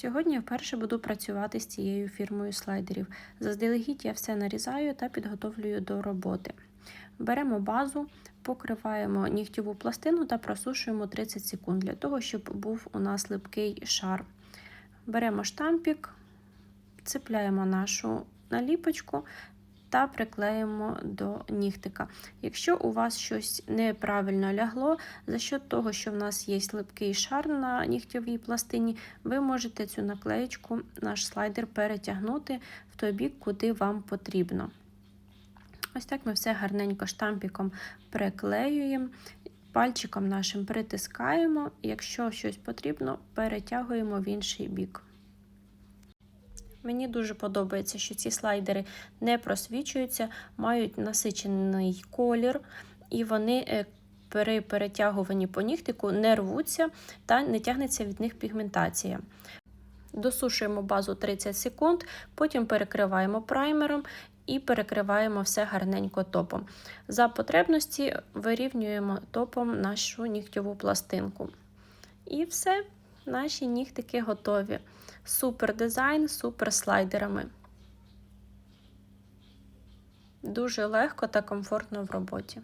Сьогодні я вперше буду працювати з цією фірмою слайдерів. Заздалегідь я все нарізаю та підготовлюю до роботи. Беремо базу, покриваємо нігтєву пластину та просушуємо 30 секунд для того, щоб був у нас липкий шар. Беремо штампік, цепляємо нашу наліпочку та приклеїмо до нігтика. Якщо у вас щось неправильно лягло, за счет того, що в нас є липкий шар на нігтєвій пластині, ви можете цю наклеєчку, наш слайдер перетягнути в той бік, куди вам потрібно. Ось так ми все гарненько штампіком приклеюємо, пальчиком нашим притискаємо, якщо щось потрібно, перетягуємо в інший бік. Мені дуже подобається, що ці слайдери не просвічуються, мають насичений колір, і вони е, при перетягуванні по нігтику не рвуться та не тягнеться від них пігментація. Досушуємо базу 30 секунд, потім перекриваємо праймером і перекриваємо все гарненько топом. За потребності вирівнюємо топом нашу нігтєву пластинку. І все, наші нігтики готові. Супер дизайн, супер слайдерами. Дуже легко та комфортно в роботі.